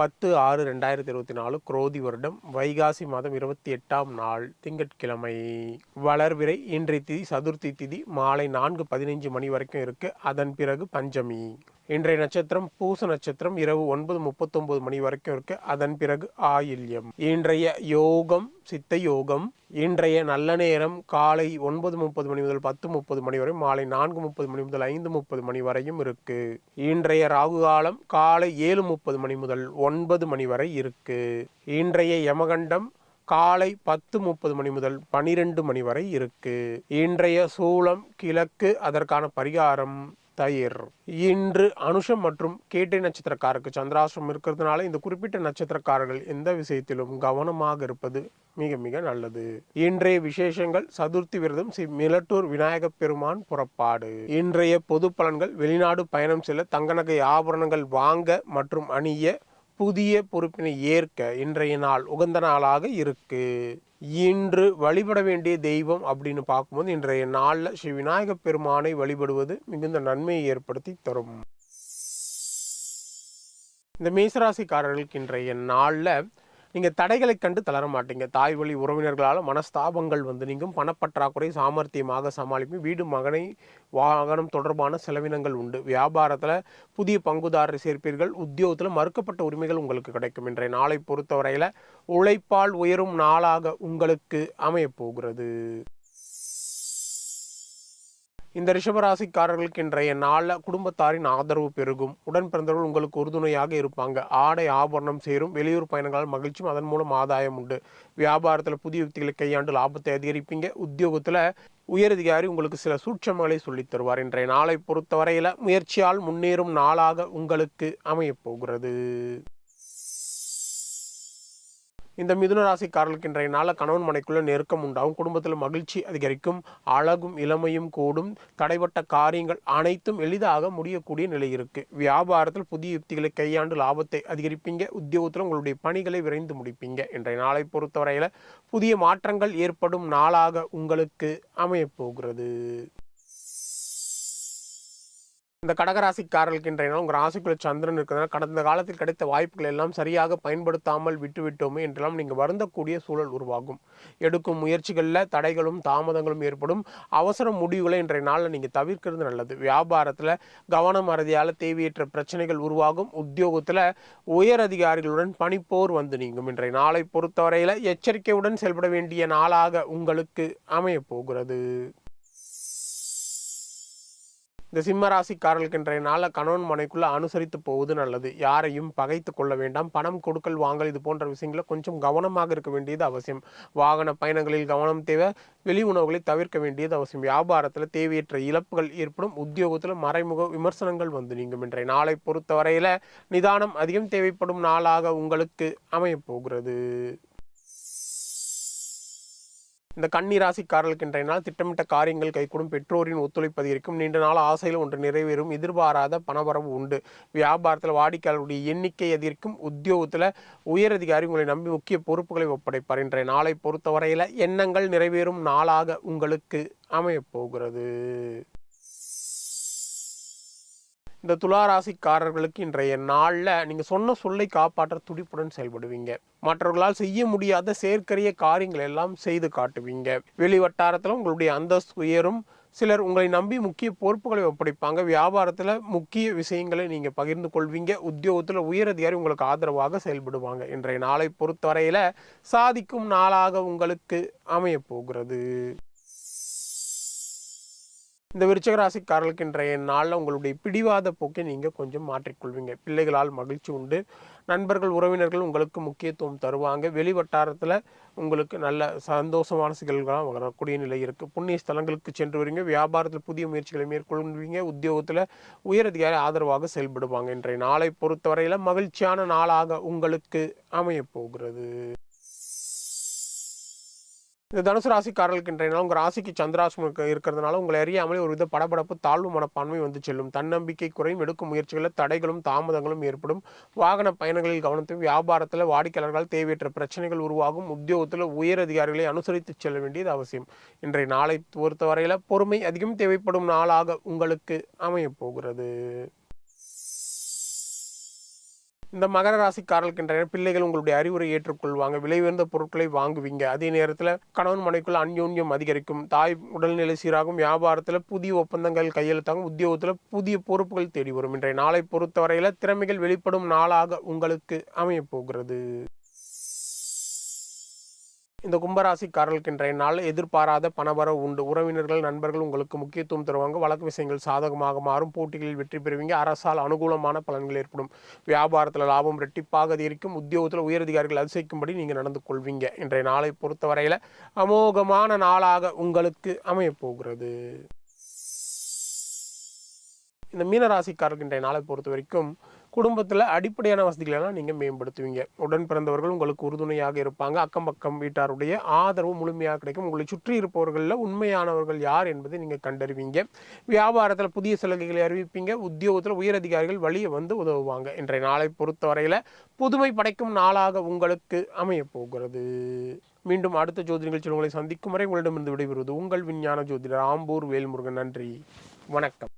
பத்து ஆறு ரெண்டாயிரத்தி இருபத்தி நாலு குரோதி வருடம் வைகாசி மாதம் இருபத்தி எட்டாம் நாள் திங்கட்கிழமை. வளர்விரை இன்றைய திதி சதுர்த்தி திதி மாலை நான்கு பதினைஞ்சு மணி வரைக்கும் இருக்கு. அதன் பிறகு பஞ்சமி. இன்றைய நட்சத்திரம் பூச நட்சத்திரம் இரவு ஒன்பது முப்பத்தொன்பது மணி வரைக்கும் இருக்கு. அதன் பிறகு ஆயில்யம். இன்றைய யோகம் சித்த யோகம் இன்றைய நல்ல நேரம் காலை ஒன்பது முப்பது மணி முதல் பத்து முப்பது மணி வரை மாலை நான்கு முப்பது மணி முதல் ஐந்து முப்பது மணி வரையும் இருக்கு. இன்றைய ராகு காலம் காலை ஏழு முப்பது மணி முதல் ஒன்பது மணி வரை இருக்கு. இன்றைய யமகண்டம் காலை பத்து முப்பது மணி முதல் பனிரெண்டு மணி வரை இருக்கு. இன்றைய சூளம் கிழக்கு அதற்கான பரிகாரம். தயிர். இன்று அனுஷம் மற்றும் கேட்டை நட்சத்திரக்காரருக்கு சந்திராசிரம் இருக்கிறதுனால இந்த குறிப்பிட்ட நட்சத்திரக்காரர்கள் எந்த விஷயத்திலும் கவனமாக இருப்பது மிக மிக நல்லது. இன்றைய விசேஷங்கள் சதுர்த்தி விரதம் ஸ்ரீ மிலட்டூர் விநாயக பெருமான் புறப்பாடு. இன்றைய பொது பலன்கள் வெளிநாடு பயணம் செல்ல தங்க நகை ஆபரணங்கள் வாங்க மற்றும் அணிய புதிய பொறுப்பினை ஏற்க இன்றைய நாள் உகந்த நாளாக இருக்கு. இன்று வழிபட வேண்டிய தெய்வம் அப்படின்னு பார்க்கும்போது இன்றைய நாளில் ஸ்ரீ விநாயக பெருமானை வழிபடுவது மிகுந்த நன்மையை ஏற்படுத்தி தரும். இந்த மேசராசிக்காரர்களுக்கு இன்றைய நாளில் நீங்கள் தடைகளை கண்டு தளர மாட்டீங்க தாய் வழி உறவினர்களால் மனஸ்தாபங்கள் வந்து நீங்கும். பணப்பற்றாக்குறை சாமர்த்தியமாக சமாளிப்பு வீடு மகனை வாகனம் தொடர்பான செலவினங்கள் உண்டு. வியாபாரத்தில் புதிய பங்குதாரரை சேர்ப்பீர்கள். உத்தியோகத்தில் மறுக்கப்பட்ட உரிமைகள் உங்களுக்கு கிடைக்கும். இன்றைய நாளை பொறுத்தவரையில் உழைப்பால் உயரும் நாளாக உங்களுக்கு அமையப் போகிறது. இந்த ரிஷபராசிக்காரர்களுக்கு இன்றைய நாளில் குடும்பத்தாரின் ஆதரவு பெருகும். உடன் பிறந்தவர்கள் உங்களுக்கு உறுதுணையாக இருப்பாங்க. ஆடை ஆபரணம் சேரும். வெளியூர் பயணங்களால் மகிழ்ச்சியும் அதன் மூலம் ஆதாயம் உண்டு. வியாபாரத்தில் புதிய யுக்திகளை கையாண்டு லாபத்தை அதிகரிப்பீங்க. உத்தியோகத்தில் உயரதிகாரி உங்களுக்கு சில சூட்சமங்களை சொல்லித் தருவார். இன்றைய நாளை பொறுத்தவரையில் முயற்சியால் முன்னேறும் நாளாக உங்களுக்கு அமையப் போகிறது. இந்த மிதுன ராசிக்காரர்களுக்கு இன்றைய நாள கணவன் மனைக்குள்ள நெருக்கம் உண்டாகும். குடும்பத்தில் மகிழ்ச்சி அதிகரிக்கும். அழகும் இளமையும் கூடும். தடைப்பட்ட காரியங்கள் அனைத்தும் எளிதாக முடியக்கூடிய நிலை இருக்கு. வியாபாரத்தில் புதிய யுக்திகளை கையாண்டு லாபத்தை அதிகரிப்பீங்க. உத்தியோகத்தில் உங்களுடைய பணிகளை விரைந்து முடிப்பீங்க. இன்றைய நாளை பொறுத்தவரையில் புதிய மாற்றங்கள் ஏற்படும் நாளாக உங்களுக்கு அமையப்போகிறது. இந்த கடகராசிக்காரர்களுக்கு இன்றைய நாள் உங்கள் ராசிக்குள்ள சந்திரன் இருக்கிறதுனால கடந்த காலத்தில் கிடைத்த வாய்ப்புகள் எல்லாம் சரியாக பயன்படுத்தாமல் விட்டுவிட்டோமே என்றெல்லாம் நீங்கள் வருந்தக்கூடிய சூழல் உருவாகும். எடுக்கும் முயற்சிகளில் தடைகளும் தாமதங்களும் ஏற்படும். அவசர முடிவுகளை இன்றைய நாளில் நீங்கள் தவிர்க்கிறது நல்லது. வியாபாரத்தில் கவனம் அறுதியால் தேவையற்ற பிரச்சனைகள் உருவாகும். உத்தியோகத்தில் உயர் அதிகாரிகளுடன் பணிப்போர் வந்து நீங்கும். இன்றைய நாளை பொறுத்தவரையில் எச்சரிக்கையுடன் செயல்பட வேண்டிய நாளாக உங்களுக்கு அமையப் போகிறது. இந்த சிம்ம ராசிக்காரர்களுக்கு இன்றைய நாளில் கணவன் மனைக்குள்ள அனுசரித்து போவது நல்லது. யாரையும் பகைத்து கொள்ள வேண்டாம். பணம் கொடுக்கல் வாங்கல் இது போன்ற விஷயங்களை கொஞ்சம் கவனமாக இருக்க வேண்டியது அவசியம். வாகன பயணங்களில் கவனம் தேவை. வெளி உணவுகளை தவிர்க்க வேண்டியது அவசியம். வியாபாரத்தில் தேவையற்ற இழப்புகள் ஏற்படும். உத்தியோகத்தில் மறைமுக விமர்சனங்கள் வந்து நீங்கும். இன்றைய நாளை பொறுத்தவரையில் நிதானம் அதிகம் தேவைப்படும் நாளாக உங்களுக்கு அமையப் போகிறது. இந்த கன்னி ராசிக்காரர்களுக்கு இன்றைய நாள் திட்டமிட்ட காரியங்கள் கைகூடும். பெற்றோரின் ஒத்துழைப்பு அதிகரிக்கும் நீண்ட நாள் ஆசையில் ஒன்று நிறைவேறும். எதிர்பாராத பணவரவு உண்டு. வியாபாரத்தில் வாடிக்கையாளருடைய எண்ணிக்கை அதிகரிக்கும். உத்தியோகத்தில் உயரதிகாரி உங்களை நம்பி முக்கிய பொறுப்புகளை ஒப்படைப்பார். இன்றைய நாளை பொறுத்தவரையில் எண்ணங்கள் நிறைவேறும். நாளாக உங்களுக்கு அமையப்போகிறது இந்த துளாராசிக்காரர்களுக்கு இன்றைய நாளில் நீங்கள் சொன்ன சொல்லை காப்பாற்ற துடிப்புடன் செயல்படுவீங்க. மற்றவர்களால் செய்ய முடியாத செயற்கரிய காரியங்கள் எல்லாம் செய்து காட்டுவீங்க. வெளி வட்டாரத்தில் உங்களுடைய அந்தஸ்து உயரும். சிலர் உங்களை நம்பி முக்கிய பொறுப்புகளை ஒப்படைப்பாங்க. வியாபாரத்தில் முக்கிய விஷயங்களை நீங்கள் பகிர்ந்து கொள்வீங்க. உத்தியோகத்தில் உயரதிகாரி உங்களுக்கு ஆதரவாக செயல்படுவாங்க. இன்றைய நாளை பொறுத்தவரையில் சாதிக்கும் நாளாக உங்களுக்கு அமையப் போகிறது இந்த விருச்சகராசிக்காரர்களுக்கு இன்றைய நாளில் உங்களுடைய பிடிவாத போக்கை நீங்கள் கொஞ்சம் மாற்றிக்கொள்வீங்க. பிள்ளைகளால் மகிழ்ச்சி உண்டு. நண்பர்கள் உறவினர்கள் உங்களுக்கு முக்கியத்துவம் தருவாங்க. வெளி வட்டாரத்தில் உங்களுக்கு நல்ல சந்தோஷமான சிக்கல்களாக வளரக்கூடிய நிலை இருக்குது புண்ணிய ஸ்தலங்களுக்கு சென்று வருவீங்க. வியாபாரத்தில் புதிய முயற்சிகளை மேற்கொள்வீங்க. உத்தியோகத்தில் உயரதிகாரி ஆதரவாக செயல்படுவாங்க. இன்றைய நாளை பொறுத்தவரையில் மகிழ்ச்சியான நாளாக உங்களுக்கு அமையப் போகிறது. இந்த தனுசு ராசிக்காரர்களுக்கு இன்றைய நாள் உங்கள் ராசிக்கு சந்திராசம் இருக்கிறதுனால உங்களை அறியாமலே ஒரு வித படபடப்பு தாழ்வு மனப்பான்மை வந்து செல்லும். தன்னம்பிக்கை குறையும் எடுக்கும் முயற்சிகளில் தடைகளும் தாமதங்களும் ஏற்படும். வாகன பயணங்களில் கவனத்தையும் வியாபாரத்தில் வாடிக்கையாளர்கள் தேவையற்ற பிரச்சனைகள் உருவாகும். உத்தியோகத்தில் உயர் அதிகாரிகளை அனுசரித்து செல்ல வேண்டியது அவசியம். இன்றைய நாளை பொறுத்தவரையில் பொறுமை அதிகம் தேவைப்படும் நாளாக உங்களுக்கு அமையப் போகிறது. இந்த மகர ராசிக்காரர்களுக்கு இன்றைய பிள்ளைகள் உங்களுடைய அறிவுரை ஏற்றுக்கொள்வாங்க. விலை உயர்ந்த பொருட்களை வாங்குவீங்க. அதே நேரத்தில் கணவன் மனைக்குள் அந்யோன்யம் அதிகரிக்கும். தாய் உடல்நிலை சீராகும். வியாபாரத்தில் புதிய ஒப்பந்தங்கள் கையெழுத்தாகும். உத்தியோகத்தில் புதிய பொறுப்புகள் தேடி வரும் இன்றைய நாளை பொறுத்தவரையில் திறமைகள் வெளிப்படும் நாளாக உங்களுக்கு அமையப் போகிறது. இந்த கும்பராசிக்காரர்களுக்கு இன்றைய நாள் எதிர்பாராத பணவரவு உண்டு. உறவினர்கள் நண்பர்கள் உங்களுக்கு முக்கியத்துவம் தருவாங்க. வழக்கு விஷயங்கள் சாதகமாக மாறும். போட்டிகளில் வெற்றி பெறுவீங்க. அரசால் அனுகூலமான பலன்கள் ஏற்படும். வியாபாரத்தில் லாபம் ரெட்டிப்பாக அதிகரிக்கும். உத்தியோகத்தில் உயரதிகாரிகள் அதிசயிக்கும்படி நீங்கள் நடந்து கொள்வீங்க. இன்றைய நாளை பொறுத்தவரையில் அமோகமான நாளாக உங்களுக்கு அமையப்போகிறது. இந்த மீனராசிக்காரர்கள் இன்றைய நாளை பொறுத்த வரைக்கும் குடும்பத்தில் அடிப்படையான வசதிகளெல்லாம் நீங்கள் மேம்படுத்துவீங்க. உடன் பிறந்தவர்கள் உங்களுக்கு உறுதுணையாக இருப்பாங்க. அக்கம் பக்கம் வீட்டாருடைய ஆதரவு முழுமையாக கிடைக்கும். உங்களை சுற்றி இருப்பவர்களில் உண்மையானவர்கள் யார் என்பதை நீங்கள் கண்டறிவீங்க. வியாபாரத்தில் புதிய சலுகைகளை அறிவிப்பீங்க. உத்தியோகத்தில் உயரதிகாரிகள் வழியை வந்து உதவுவாங்க. இன்றைய நாளை பொறுத்தவரையில் புதுமை படைக்கும் நாளாக உங்களுக்கு அமையப் போகிறது மீண்டும் அடுத்த ஜோதி நிகழ்ச்சியில் உங்களை சந்திக்கும் வரை உங்களிடமிருந்து விடைபெறுவது உங்கள் விஞ்ஞான ஜோதிடர் ஆம்பூர் வேல்முருகன். நன்றி. வணக்கம்.